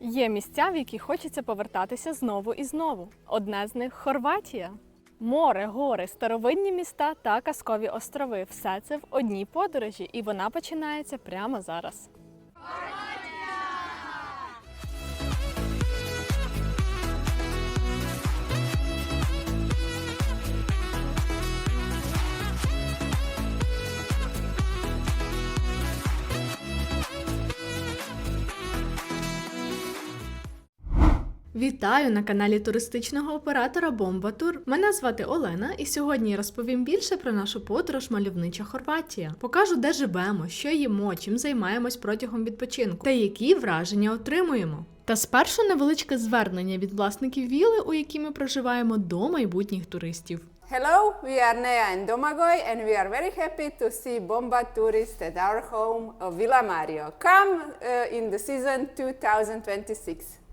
Є місця, в які хочеться повертатися знову і знову. Одне з них Хорватія. Море, гори, старовинні міста та казкові острови все це в одній подорожі, і вона починається прямо зараз. Вітаю на каналі туристичного оператора Бомба Тур. Мене звати Олена, і сьогодні розповім більше про нашу подорож мальовнича Хорватія. Покажу, де живемо, що їмо, чим займаємось протягом відпочинку та які враження отримуємо. Та спершу невеличке звернення від власників віли, у якій ми проживаємо до майбутніх туристів. Hello, we are Nea and Domagoy, and we are very happy to see Bomba tourists at our home of Villa Mario. Come uh, in the season 2026.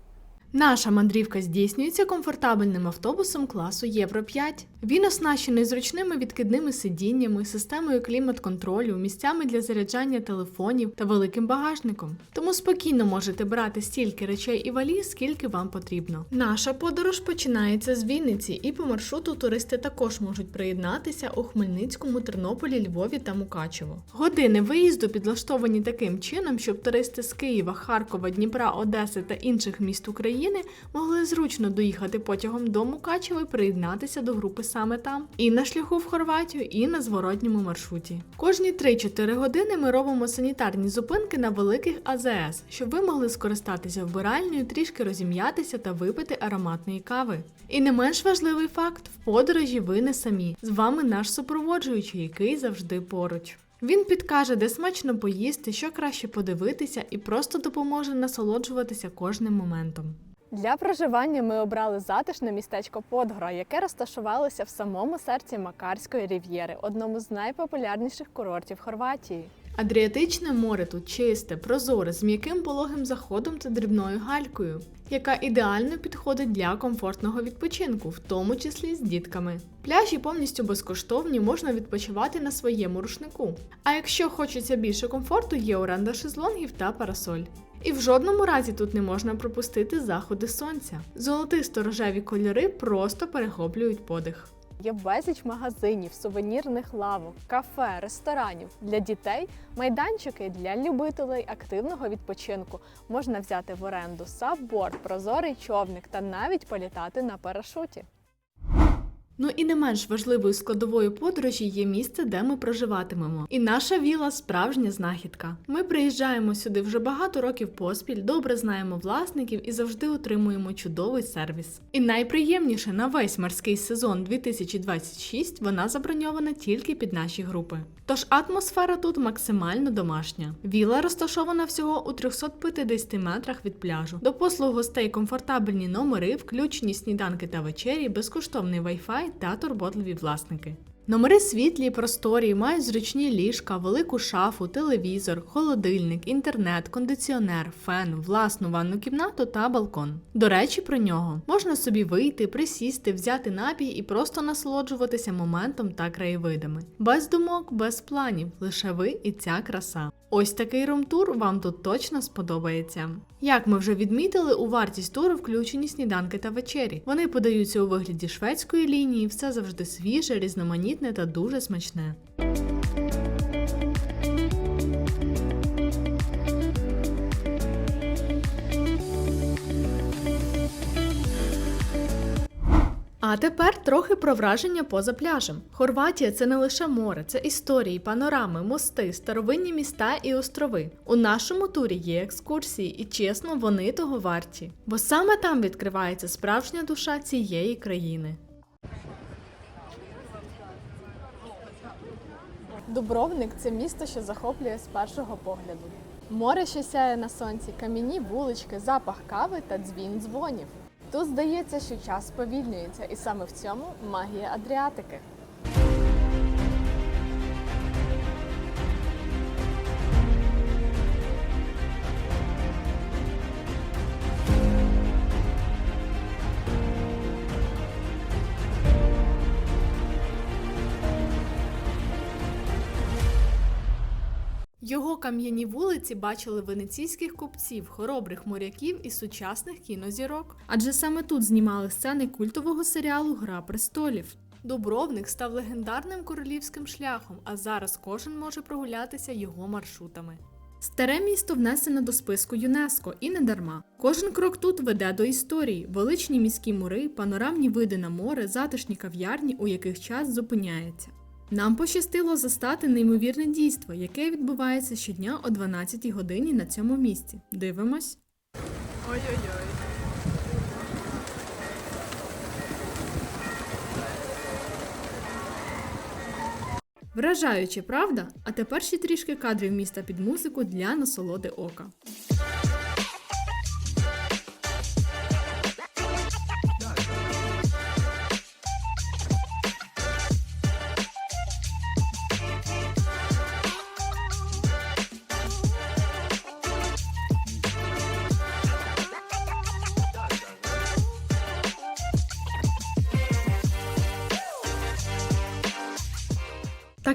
Наша мандрівка здійснюється комфортабельним автобусом класу Євро 5. Він оснащений зручними відкидними сидіннями, системою клімат-контролю, місцями для заряджання телефонів та великим багажником. Тому спокійно можете брати стільки речей і валіз, скільки вам потрібно. Наша подорож починається з Вінниці, і по маршруту туристи також можуть приєднатися у Хмельницькому, Тернополі, Львові та Мукачево. Години виїзду підлаштовані таким чином, щоб туристи з Києва, Харкова, Дніпра, Одеси та інших міст України могли зручно доїхати потягом до Мукачева і приєднатися до групи саме там, і на шляху в Хорватію, і на зворотньому маршруті. Кожні 3-4 години ми робимо санітарні зупинки на великих АЗС, щоб ви могли скористатися вбиральнею, трішки розім'ятися та випити ароматної кави. І не менш важливий факт: в подорожі ви не самі. З вами наш супроводжуючий, який завжди поруч. Він підкаже, де смачно поїсти, що краще подивитися, і просто допоможе насолоджуватися кожним моментом. Для проживання ми обрали затишне містечко Подгора, яке розташувалося в самому серці Макарської рів'єри, одному з найпопулярніших курортів Хорватії. Адріатичне море тут чисте, прозоре, з м'яким пологим заходом та дрібною галькою, яка ідеально підходить для комфортного відпочинку, в тому числі з дітками. Пляжі повністю безкоштовні, можна відпочивати на своєму рушнику. А якщо хочеться більше комфорту, є оренда шезлонгів та парасоль. І в жодному разі тут не можна пропустити заходи сонця. Золотисто рожеві кольори просто перехоплюють подих. Є безліч магазинів, сувенірних лавок, кафе, ресторанів для дітей, майданчики для любителей активного відпочинку. Можна взяти в оренду сабборд, прозорий човник та навіть політати на парашуті. Ну і не менш важливою складовою подорожі є місце, де ми проживатимемо. І наша віла справжня знахідка. Ми приїжджаємо сюди вже багато років поспіль, добре знаємо власників і завжди отримуємо чудовий сервіс. І найприємніше на весь морський сезон 2026 вона заброньована тільки під наші групи. Тож атмосфера тут максимально домашня. Віла розташована всього у 350 метрах від пляжу. До послуг гостей комфортабельні номери, включені сніданки та вечері, безкоштовний Wi-Fi та турботливі власники. Номери світлі, просторі, мають зручні ліжка, велику шафу, телевізор, холодильник, інтернет, кондиціонер, фен, власну ванну кімнату та балкон. До речі, про нього можна собі вийти, присісти, взяти напій і просто насолоджуватися моментом та краєвидами. Без думок, без планів, лише ви і ця краса. Ось такий ромтур вам тут точно сподобається. Як ми вже відмітили, у вартість туру включені сніданки та вечері. Вони подаються у вигляді шведської лінії, все завжди свіже, різноманітне та дуже смачне. А тепер трохи про враження поза пляжем. Хорватія це не лише море, це історії, панорами, мости, старовинні міста і острови. У нашому турі є екскурсії, і чесно, вони того варті. Бо саме там відкривається справжня душа цієї країни. Дубровник це місто, що захоплює з першого погляду. Море, що сяє на сонці, кам'яні вулички, запах кави та дзвін дзвонів. Тут здається, що час сповільнюється, і саме в цьому магія Адріатики. Його кам'яні вулиці бачили венеційських купців, хоробрих моряків і сучасних кінозірок. Адже саме тут знімали сцени культового серіалу Гра престолів. Дубровник став легендарним королівським шляхом, а зараз кожен може прогулятися його маршрутами. Старе місто внесено до списку ЮНЕСКО і не дарма. Кожен крок тут веде до історії: величні міські мури, панорамні види на море, затишні кав'ярні, у яких час зупиняється. Нам пощастило застати неймовірне дійство, яке відбувається щодня о 12 годині на цьому місці. Дивимось. Ой-ой-ой. Вражаюче, правда? А тепер ще трішки кадрів міста під музику для насолоди ока.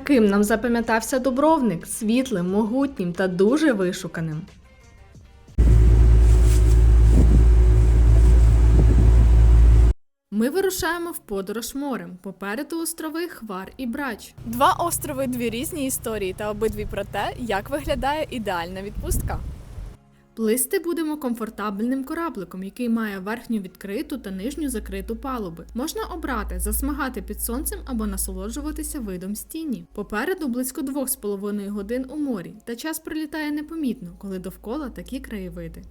Таким нам запам'ятався Дубровник світлим, могутнім та дуже вишуканим. Ми вирушаємо в подорож морем. Попереду острови Хвар і Брач. Два острови, дві різні історії та обидві про те, як виглядає ідеальна відпустка. Плисти будемо комфортабельним корабликом, який має верхню відкриту та нижню закриту палуби. Можна обрати, засмагати під сонцем або насолоджуватися видом стіні. Попереду близько 2,5 годин у морі, та час пролітає непомітно, коли довкола такі краєвиди.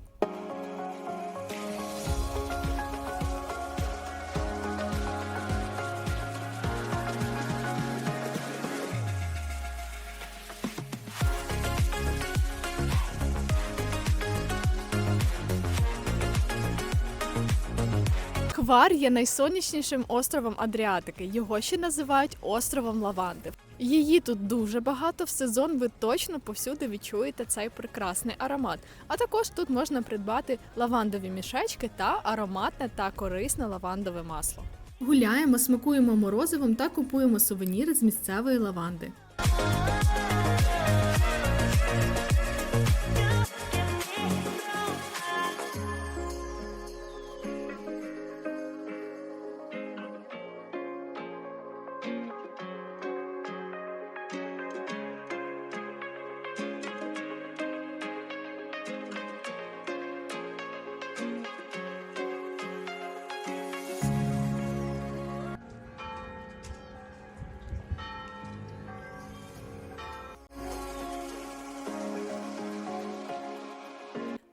Хвар є найсонячнішим островом Адріатики. Його ще називають островом Лаванди. Її тут дуже багато. В сезон ви точно повсюди відчуєте цей прекрасний аромат. А також тут можна придбати лавандові мішечки та ароматне та корисне лавандове масло. Гуляємо, смакуємо морозивом та купуємо сувеніри з місцевої лаванди.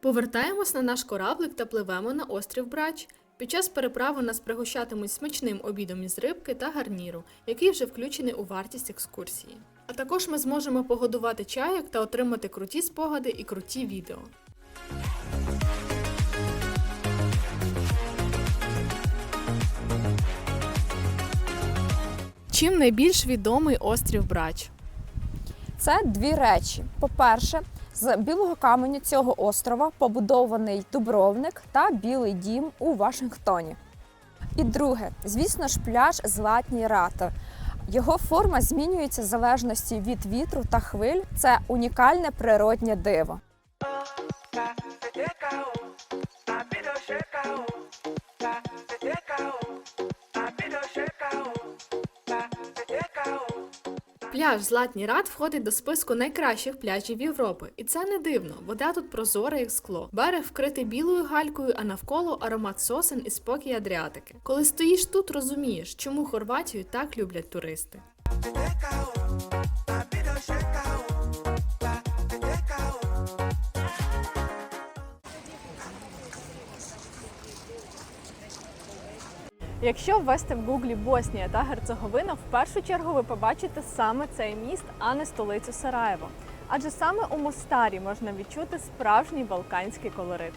Повертаємось на наш кораблик та пливемо на острів Брач. Під час переправи нас пригощатимуть смачним обідом із рибки та гарніру, який вже включений у вартість екскурсії. А також ми зможемо погодувати чайок та отримати круті спогади і круті відео. Чим найбільш відомий острів Брач? Це дві речі. По-перше, з білого каменю цього острова побудований дубровник та білий дім у Вашингтоні. І друге, звісно ж, пляж Златній Рати. Його форма змінюється в залежності від вітру та хвиль. Це унікальне природнє диво. Пляж Златній Рад входить до списку найкращих пляжів Європи, і це не дивно. Вода тут прозора, як скло. Берег вкритий білою галькою, а навколо аромат сосен і спокій Адріатики. Коли стоїш тут, розумієш, чому Хорватію так люблять туристи. Якщо ввести в гуглі Боснія та Герцеговина, в першу чергу ви побачите саме цей міст, а не столицю Сараєво. Адже саме у Мостарі можна відчути справжній балканський колорит.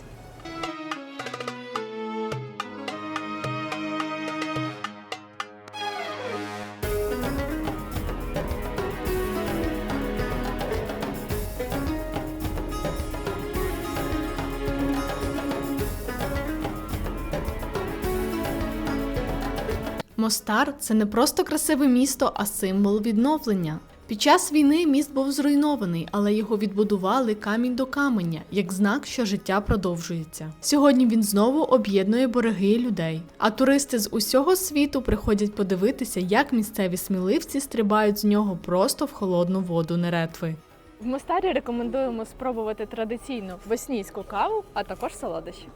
Мостар це не просто красиве місто, а символ відновлення. Під час війни міст був зруйнований, але його відбудували камінь до каменя, як знак, що життя продовжується. Сьогодні він знову об'єднує береги людей. А туристи з усього світу приходять подивитися, як місцеві сміливці стрибають з нього просто в холодну воду Неретви. В Мостарі рекомендуємо спробувати традиційну боснійську каву, а також солодощі.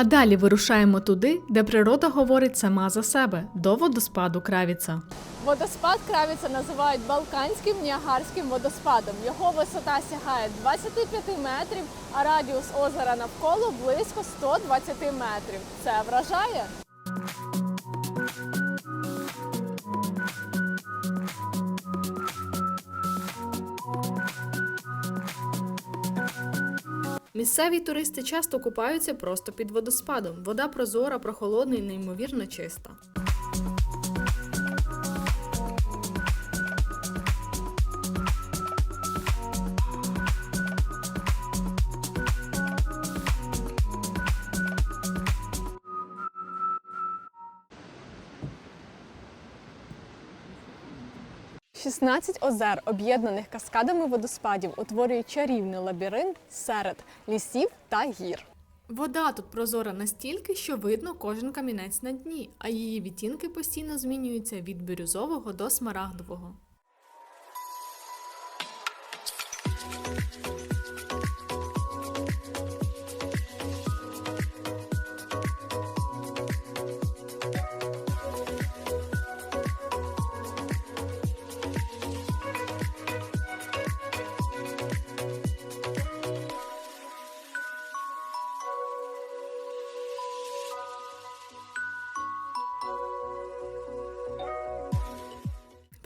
А далі вирушаємо туди, де природа говорить сама за себе до водоспаду Кравіца. Водоспад Кравіца називають Балканським Ніагарським водоспадом. Його висота сягає 25 метрів, а радіус озера навколо близько 120 метрів. Це вражає. Місцеві туристи часто купаються просто під водоспадом. Вода прозора, прохолодна і неймовірно чиста. Шістнадцять озер, об'єднаних каскадами водоспадів, утворюють чарівний лабіринт серед лісів та гір. Вода тут прозора настільки, що видно кожен камінець на дні, а її відтінки постійно змінюються від бірюзового до смарагдового.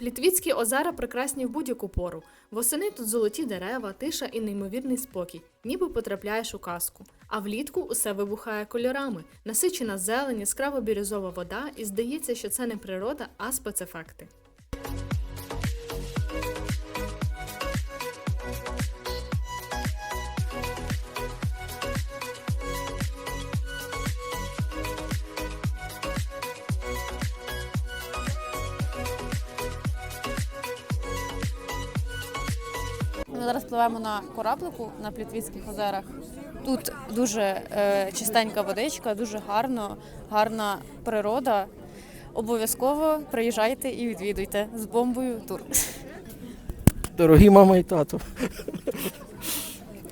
Плітвіцькі озера прекрасні в будь-яку пору. Восени тут золоті дерева, тиша і неймовірний спокій, ніби потрапляєш у казку. А влітку усе вибухає кольорами, насичена зелень, яскраво бірюзова вода, і здається, що це не природа, а спецефекти. Ми зараз пливемо на кораблику на Плітвіцьких озерах. Тут дуже е, чистенька водичка, дуже гарно, гарна природа. Обов'язково приїжджайте і відвідуйте з бомбою тур. Дорогі мама і тато.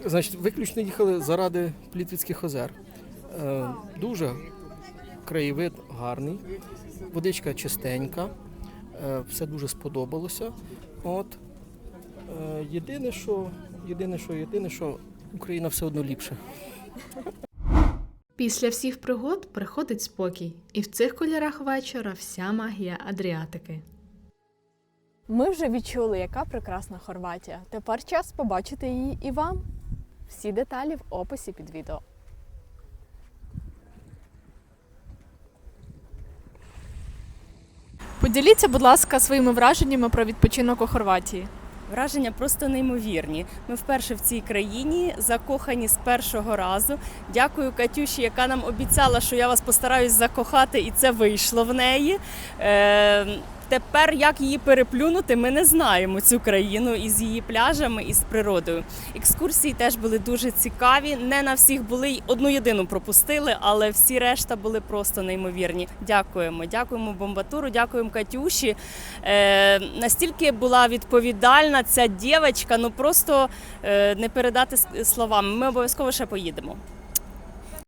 Значить, виключно їхали заради Плітвіцьких озер. Е, дуже краєвид гарний, водичка чистенька, е, все дуже сподобалося. От. Е, єдине, що, єдине, що, єдине, що Україна все одно ліпше. Після всіх пригод приходить спокій, і в цих кольорах вечора вся магія Адріатики. Ми вже відчули, яка прекрасна Хорватія. Тепер час побачити її і вам. Всі деталі в описі під відео. Поділіться, будь ласка, своїми враженнями про відпочинок у Хорватії. Враження просто неймовірні. Ми вперше в цій країні закохані з першого разу. Дякую Катюші, яка нам обіцяла, що я вас постараюсь закохати, і це вийшло в неї. Тепер як її переплюнути, ми не знаємо цю країну із її пляжами і з природою. Екскурсії теж були дуже цікаві. Не на всіх були й одну єдину пропустили, але всі решта були просто неймовірні. Дякуємо, дякуємо бомбатуру, дякуємо Катюші. Е, настільки була відповідальна ця дівчинка, ну просто е, не передати словами. Ми обов'язково ще поїдемо.